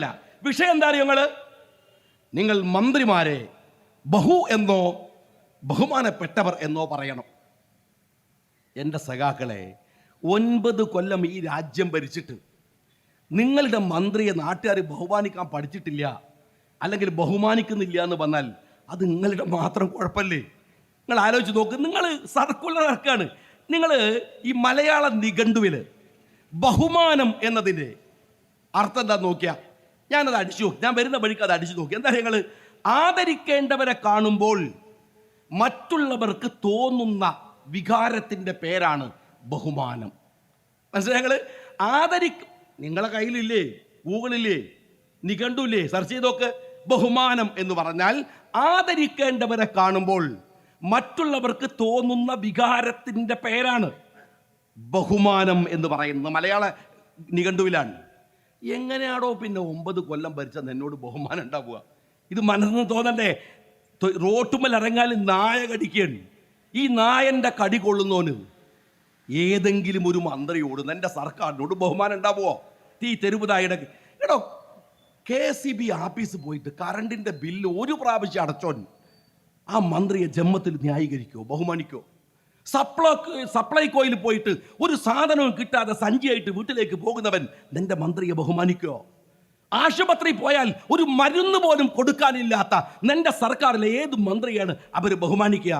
അല്ല വിഷയം എന്താ നിങ്ങൾ? നിങ്ങൾ മന്ത്രിമാരെ ബഹു എന്നോ ബഹുമാനപ്പെട്ടവർ എന്നോ പറയണം. എന്റെ സഖാക്കളെ ഒൻപത് കൊല്ലം ഈ രാജ്യം ഭരിച്ചിട്ട് നിങ്ങളുടെ മന്ത്രിയെ നാട്ടുകാർ ബഹുമാനിക്കാൻ പഠിച്ചിട്ടില്ല അല്ലെങ്കിൽ ബഹുമാനിക്കുന്നില്ല എന്ന് വന്നാൽ അത് നിങ്ങളുടെ മാത്രം കുഴപ്പമല്ലേ നിങ്ങൾ ആലോചിച്ച് നോക്ക് നിങ്ങൾ സർക്കുലർ ഇറക്കാണ് നിങ്ങൾ ഈ മലയാള നിഘണ്ടുവിൽ ബഹുമാനം എന്നതിന്റെ അർത്ഥം എന്താ നോക്കിയാ? ഞാനത് അടിച്ചു നോക്കി. ഞാൻ വരുന്ന വഴിക്ക് അത് അടിച്ചു നോക്കി. എന്താ ഞങ്ങൾ ആദരിക്കേണ്ടവരെ കാണുമ്പോൾ മറ്റുള്ളവർക്ക് തോന്നുന്ന വികാരത്തിന്റെ പേരാണ് ബഹുമാനം. മനസ്സിലായി ഞങ്ങൾ ആദരി നിങ്ങളെ കയ്യിലില്ലേ? ഗൂഗിളില്ലേ നിഘണ്ടുല്ലേ? സെർച്ച് ചെയ്തൊക്കെ ബഹുമാനം എന്ന് പറഞ്ഞാൽ ആദരിക്കേണ്ടവരെ കാണുമ്പോൾ മറ്റുള്ളവർക്ക് തോന്നുന്ന വികാരത്തിന്റെ പേരാണ് ബഹുമാനം എന്ന് പറയുന്നത്. മലയാള നിഘണ്ടുവിലാണ്. എങ്ങനെയാണോ പിന്നെ ഒമ്പത് കൊല്ലം ഭരിച്ച എന്നോട് ബഹുമാനം ഉണ്ടാവുക. ഇത് മനസ്സിന് തോന്നണ്ടേ? റോട്ടുമ്മൽ ഇറങ്ങാൻ നായ കടിക്കുകയാണ് ഈ നായന്റെ കടി കൊള്ളുന്നോന് ഏതെങ്കിലും ഒരു മന്ത്രിയോട് എന്റെ സർക്കാരിനോട് ബഹുമാനം ഉണ്ടാവുമോ തീ തെരുവുതായുടെ കേട്ടോ കെ സി ബി ആഫീസ് പോയിട്ട് കറണ്ടിന്റെ ബില്ല് ഒരു പ്രാവശ്യം അടച്ചോൻ ആ മന്ത്രിയെ ജന്മത്തിൽ ന്യായീകരിക്കോ ബഹുമാനിക്കോ? സപ്ലൈ സപ്ലൈകോയിൽ പോയിട്ട് ഒരു സാധനവും കിട്ടാതെ സഞ്ചിയായിട്ട് വീട്ടിലേക്ക് പോകുന്നവൻ നിന്റെ മന്ത്രിയെ ബഹുമാനിക്കോ? ആശുപത്രി പോയാൽ ഒരു മരുന്ന് പോലും കൊടുക്കാനില്ലാത്ത നിന്റെ സർക്കാരിലെ ഏത് മന്ത്രിയാണ് അവർ ബഹുമാനിക്കുക?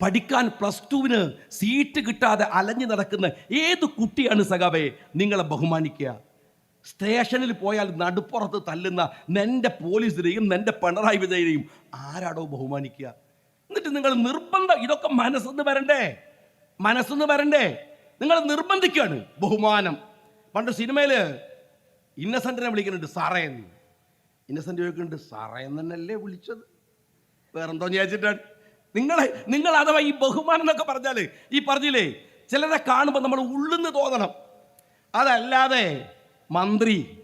പഠിക്കാൻ പ്ലസ് ടുവിന് സീറ്റ് കിട്ടാതെ അലഞ്ഞു നടക്കുന്ന ഏത് കുട്ടിയാണ് സഖാവേ നിങ്ങളെ ബഹുമാനിക്കുക? സ്റ്റേഷനിൽ പോയാൽ നടുപ്പുറത്ത് തല്ലുന്ന നിന്റെ പോലീസിനെയും നിന്റെ പിണറായി വിജയനെയും ആരാടോ ബഹുമാനിക്കുക? എന്നിട്ട് നിങ്ങൾ നിർബന്ധം ഇതൊക്കെ മനസ്സെന്ന് വരണ്ടേ? മനസ്സെന്ന് വരണ്ടേ? നിങ്ങൾ നിർബന്ധിക്കുകയാണ്. ബഹുമാനം. പണ്ട് സിനിമയിൽ ഇന്നസെന്റിനെ വിളിക്കുന്നുണ്ട് സാറേ എന്ന്. ഇന്നസെന്റ് ചോദിക്കുന്നുണ്ട് സാറേ എന്ന് തന്നെയല്ലേ വിളിച്ചത്? വേറെന്തോ ചോദിച്ചിട്ടാണ് നിങ്ങളെ നിങ്ങൾ അഥവാ ഈ ബഹുമാനം എന്നൊക്കെ പറഞ്ഞാൽ ഈ പറഞ്ഞില്ലേ ചിലരെ കാണുമ്പോൾ നമ്മൾ ഉള്ളുന്ന് തോന്നണം. അതല്ലാതെ മന്ത്രി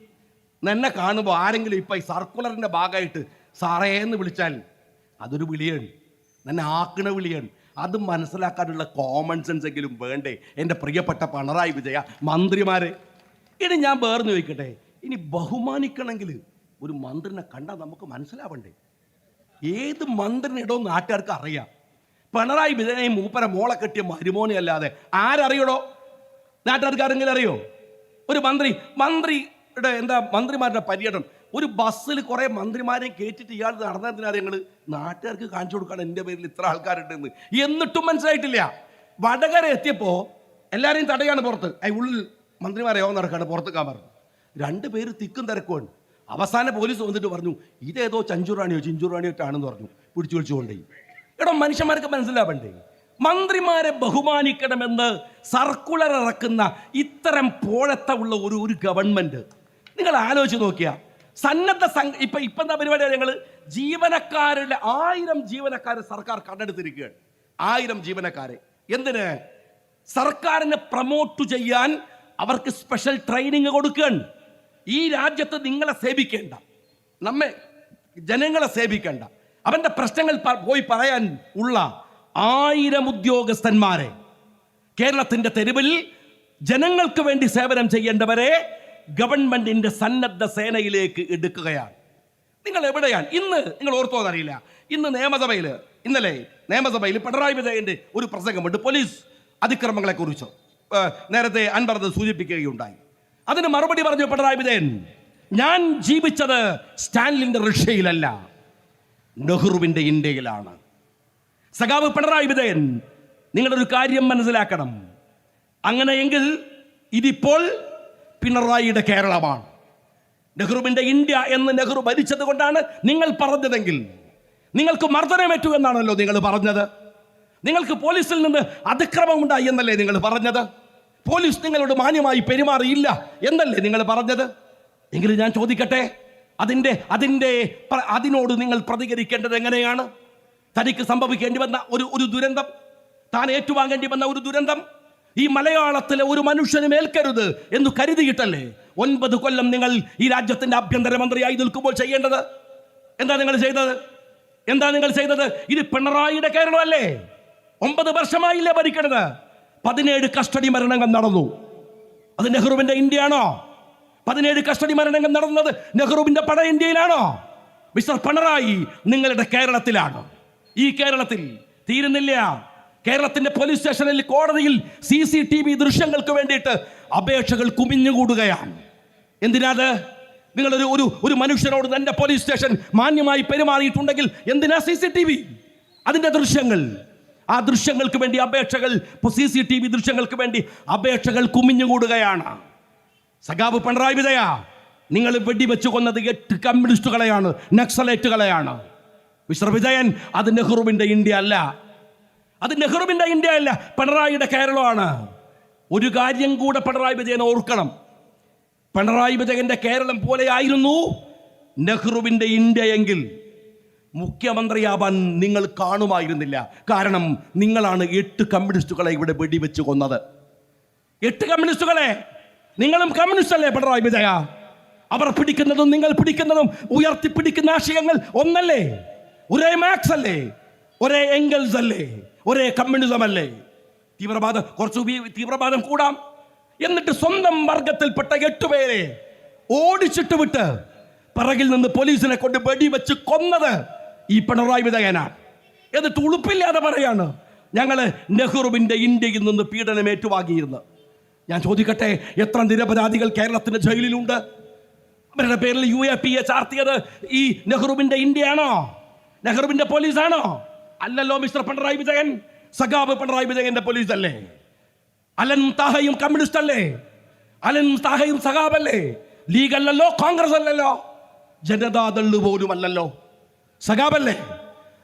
എന്നെ കാണുമ്പോൾ ആരെങ്കിലും ഇപ്പം ഈ സർക്കുലറിന്റെ ഭാഗമായിട്ട് സാറേ എന്ന് വിളിച്ചാൽ അതൊരു വിളിയാണ്. എന്നെ ആക്കണ വിളിയാണ്. അത് മനസ്സിലാക്കാനുള്ള കോമൺ സെൻസ് എങ്കിലും വേണ്ടേ. എന്റെ പ്രിയപ്പെട്ട പിണറായി വിജയ മന്ത്രിമാരെ ഇനി ഞാൻ വേർന്ന് ചോദിക്കട്ടെ. ഇനി ബഹുമാനിക്കണമെങ്കിൽ ഒരു മന്ത്രിനെ കണ്ടാൽ നമുക്ക് മനസ്സിലാവണ്ടേ? ഏത് മന്ത്രിനിടോ നാട്ടുകാർക്ക് അറിയാം. പിണറായി വിജയനെ മൂപ്പര മോളെ കെട്ടിയ മരുമോനെ അല്ലാതെ ആരറിയടോ? നാട്ടുകാർക്ക് ആരെങ്കിലും അറിയോ? ഒരു മന്ത്രി മന്ത്രിയുടെ എന്താ മന്ത്രിമാരുടെ പര്യടനം. ഒരു ബസ്സിൽ കുറേ മന്ത്രിമാരെ കയറ്റിട്ട് ഇയാൾ നടന്നതിനാ ഞങ്ങൾ നാട്ടുകാർക്ക് കാണിച്ചു കൊടുക്കാൻ എന്റെ പേരിൽ ഇത്ര ആൾക്കാരുണ്ടെന്ന്. എന്നിട്ടും മനസ്സിലായിട്ടില്ല. വടകര എത്തിയപ്പോൾ എല്ലാവരെയും തടയാണ് പുറത്ത്. ഐ ഉള്ളിൽ മന്ത്രിമാരെ യോഗം നടക്കാണ് പുറത്തേക്കാൻ പറഞ്ഞു. രണ്ട് പേര് തിക്കും തിരക്കുമാണ് അവസാന പോലീസ് വന്നിട്ട് പറഞ്ഞു ഇതേതോ ചഞ്ചുറാണിയോ ചിഞ്ചുറാണിയോ ആണെന്ന് പറഞ്ഞു. പിടിച്ചു വിളിച്ചുകൊണ്ടേ എടോ മനുഷ്യന്മാർക്ക് മനസ്സിലാവണ്ടേ? മന്ത്രിമാരെ ബഹുമാനിക്കണമെന്ന് സർക്കുലർ ഇറക്കുന്ന ഇത്തരം പോഴത്തമുള്ള ഒരു ഒരു ഗവൺമെന്റ് നിങ്ങൾ ആലോചിച്ച് നോക്കിയാ സന്നദ്ധ സംഘ ഇപ്പൊ ഇപ്പൊ എന്താ പരിപാടി ഞങ്ങൾ ജീവനക്കാരുടെ ആയിരം ജീവനക്കാരെ സർക്കാർ കണ്ടെടുത്തിരിക്കുകയാണ്. ആയിരം ജീവനക്കാരെ. എന്തിന്? സർക്കാരിനെ പ്രമോട്ട് ചെയ്യാൻ അവർക്ക് സ്പെഷ്യൽ ട്രെയിനിങ് കൊടുക്കുകയാണ്. ഈ രാജ്യത്ത് നിങ്ങളെ സേവിക്കേണ്ട. നമ്മെ ജനങ്ങളെ സേവിക്കേണ്ട. അവന്റെ പ്രശ്നങ്ങൾ പോയി പറയാൻ ഉള്ള ആയിരം ഉദ്യോഗസ്ഥന്മാരെ. കേരളത്തിന്റെ തെരുവിൽ ജനങ്ങൾക്ക് വേണ്ടി സേവനം ചെയ്യേണ്ടവരെ ഗവൺമെന്റിന്റെ സന്നദ്ധ സേനയിലേക്ക് എടുക്കുകയാണ്. നിങ്ങൾ എവിടെയാണ്? ഇന്ന് നിങ്ങൾ ഓർത്തോന്നറിയില്ല ഇന്ന് നിയമസഭയിൽ ഇന്നലെ നിയമസഭയിൽ പിണറായി വിജയന്റെ ഒരു പ്രസംഗമുണ്ട്. പോലീസ് അതിക്രമങ്ങളെ കുറിച്ച് നേരത്തെ അൻപറത് സൂചിപ്പിക്കുകയുണ്ടായി. അതിന് മറുപടി പറഞ്ഞു പിണറായി വിജയൻ ഞാൻ ജീവിച്ചത് സ്റ്റാൻലിന്റെ റഷ്യയിലല്ല നെഹ്റുവിന്റെ ഇന്ത്യയിലാണ്. സഖാവ് പിണറായി വിജയൻ നിങ്ങളൊരു കാര്യം മനസ്സിലാക്കണം. അങ്ങനെയെങ്കിൽ ഇതിപ്പോൾ പിണറായിയുടെ കേരളമാണ്. നെഹ്റുവിന്റെ ഇന്ത്യ എന്ന് നെഹ്റു ഭരിച്ചത് കൊണ്ടാണ് നിങ്ങൾ പറഞ്ഞതെങ്കിൽ നിങ്ങൾക്ക് മർദ്ദനമേറ്റു എന്നാണല്ലോ നിങ്ങൾ പറഞ്ഞത്. നിങ്ങൾക്ക് പോലീസിൽ നിന്ന് അതിക്രമമുണ്ടായി എന്നല്ലേ നിങ്ങൾ പറഞ്ഞത്? പോലീസ് നിങ്ങളോട് മാന്യമായി പെരുമാറിയില്ല എന്നല്ലേ നിങ്ങൾ പറഞ്ഞത്? എങ്കിലും ഞാൻ ചോദിക്കട്ടെ അതിന്റെ അതിന്റെ അതിനോട് നിങ്ങൾ പ്രതികരിക്കേണ്ടത് എങ്ങനെയാണ്? തനിക്ക് സംഭവിക്കേണ്ടി വന്ന ഒരു ഒരു ദുരന്തം താൻ ഏറ്റുവാങ്ങേണ്ടി വന്ന ഒരു ദുരന്തം ഈ മലയാളത്തിലെ ഒരു മനുഷ്യന് മേൽക്കരുത് എന്ന് കരുതിയിട്ടല്ലേ? ഒൻപത് കൊല്ലം നിങ്ങൾ ഈ രാജ്യത്തിന്റെ ആഭ്യന്തരമന്ത്രിയായി നിൽക്കുമ്പോൾ ചെയ്യേണ്ടത്? എന്താ നിങ്ങൾ ചെയ്തത്? എന്താ നിങ്ങൾ ചെയ്തത്? ഇത് പിണറായിയുടെ കേരളമല്ലേ? ഒമ്പത് വർഷമായില്ലേ ഭരിക്കണത്? പതിനേഴ് കസ്റ്റഡി മരണങ്ങൾ നടന്നു. അത് നെഹ്റുവിന്റെ ഇന്ത്യയാണോ? പതിനേഴ് കസ്റ്റഡി മരണങ്ങൾ നടന്നത് നെഹ്റുവിന്റെ പട ഇന്ത്യയിലാണോ? മിസ്റ്റർ പിണറായി നിങ്ങളുടെ കേരളത്തിലാണ്. ഈ കേരളത്തിൽ തീരുന്നില്ല. കേരളത്തിന്റെ പോലീസ് സ്റ്റേഷനിൽ കോടതിയിൽ സി സി ടി വി ദൃശ്യങ്ങൾക്ക് വേണ്ടിയിട്ട് അപേക്ഷകൾ കുമിഞ്ഞുകൂടുകയാണ്. എന്തിനാത്? നിങ്ങളൊരു ഒരു ഒരു മനുഷ്യനോട് തന്റെ പോലീസ് സ്റ്റേഷൻ മാന്യമായി പെരുമാറിയിട്ടുണ്ടെങ്കിൽ എന്തിനാ സി സി ടി വി? അതിന്റെ ദൃശ്യങ്ങൾ. ആ ദൃശ്യങ്ങൾക്ക് വേണ്ടി അപേക്ഷകൾ സി സി ടി വി ദൃശ്യങ്ങൾക്ക് വേണ്ടി അപേക്ഷകൾ കുമിഞ്ഞുകൂടുകയാണ്. സഖാബ് പിണറായി വിജയ നിങ്ങൾ വെടിവെച്ച് കൊന്നത് എട്ട് കമ്മ്യൂണിസ്റ്റുകളെയാണ് നക്സലേറ്റുകളെയാണ്. മിസ്റ്റർ വിജയൻ അത് നെഹ്റുവിന്റെ ഇന്ത്യ അല്ല. അത് നെഹ്റുവിന്റെ ഇന്ത്യ അല്ല പിണറായിയുടെ കേരളമാണ്. ഒരു കാര്യം കൂടെ പിണറായി വിജയൻ ഓർക്കണം. പിണറായി വിജയന്റെ കേരളം പോലെയായിരുന്നു നെഹ്റുവിന്റെ ഇന്ത്യ എങ്കിൽ മുഖ്യമന്ത്രിയാവാൻ നിങ്ങൾ കാണുമായിരുന്നില്ല. കാരണം നിങ്ങളാണ് എട്ട് കമ്മ്യൂണിസ്റ്റുകളെ ഇവിടെ വെടിവെച്ച് കൊന്നത്. എട്ട് കമ്മ്യൂണിസ്റ്റുകളെ? നിങ്ങളും കമ്മ്യൂണിസ്റ്റ് അല്ലേ പിണറായി വിജയ? അവർ പിടിക്കുന്നതും നിങ്ങൾ പിടിക്കുന്നതും ഉയർത്തിപ്പിടിക്കുന്ന ആശയങ്ങൾ ഒന്നല്ലേ? ഒരേ മാക്സ് അല്ലേ ഒരേ എംഗൽസ് അല്ലേ ഒരേ കമ്മ്യൂണിസമല്ലേ? തീവ്രവാദം കുറച്ച് തീവ്രവാദം കൂടാം. എന്നിട്ട് സ്വന്തം വർഗത്തിൽപ്പെട്ട എട്ടുപേരെ ഓടിച്ചിട്ട് വിട്ട് പിറകിൽ നിന്ന് പോലീസിനെ കൊണ്ട് വെടിവെച്ച് കൊന്നത് ഈ പിണറായി വിജയനാണ് എന്നിട്ട് ഉളുപ്പില്ലാതെ പറയാണ് ഞങ്ങൾ നെഹ്റുവിന്റെ ഇന്ത്യയിൽ നിന്ന് പീഡനം ഏറ്റുവാങ്ങിയിരുന്നു. ഞാൻ ചോദിക്കട്ടെ എത്ര നിരപരാധികൾ കേരളത്തിന്റെ ജയിലിലുണ്ട്? അവരുടെ പേരിൽ യു എ പി എ ചാർത്തിയത് ഈ നെഹ്റുവിന്റെ ഇന്ത്യയാണോ? നെഹ്റുവിന്റെ പോലീസാണോ? അല്ലല്ലോ മിസ്റ്റർ പിണറായി വിജയൻ? സഖാബ് പിണറായി വിജയന്റെ പോലീസ് അല്ലേ അലൻ താഹയും കമ്മ്യൂണിസ്റ്റ് അല്ലേ അലൻ താഹയും സഖാബ് അല്ലേ ലീഗ് അല്ലല്ലോ കോൺഗ്രസ് അല്ലല്ലോ ജനതാദൾ പോലും അല്ലല്ലോ സഖാബല്ലേ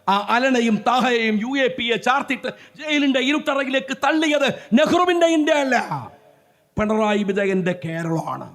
ആ അലനെയും താഹയെയും യു എ പി എ ചാർത്തിട്ട് ജയിലിന്റെ ഇരുട്ടറയിലേക്ക് തള്ളിയത് നെഹ്റുവിന്റെ ഇന്ത്യ അല്ല പിണറായി വിജയന്റെ കേരളമാണ്.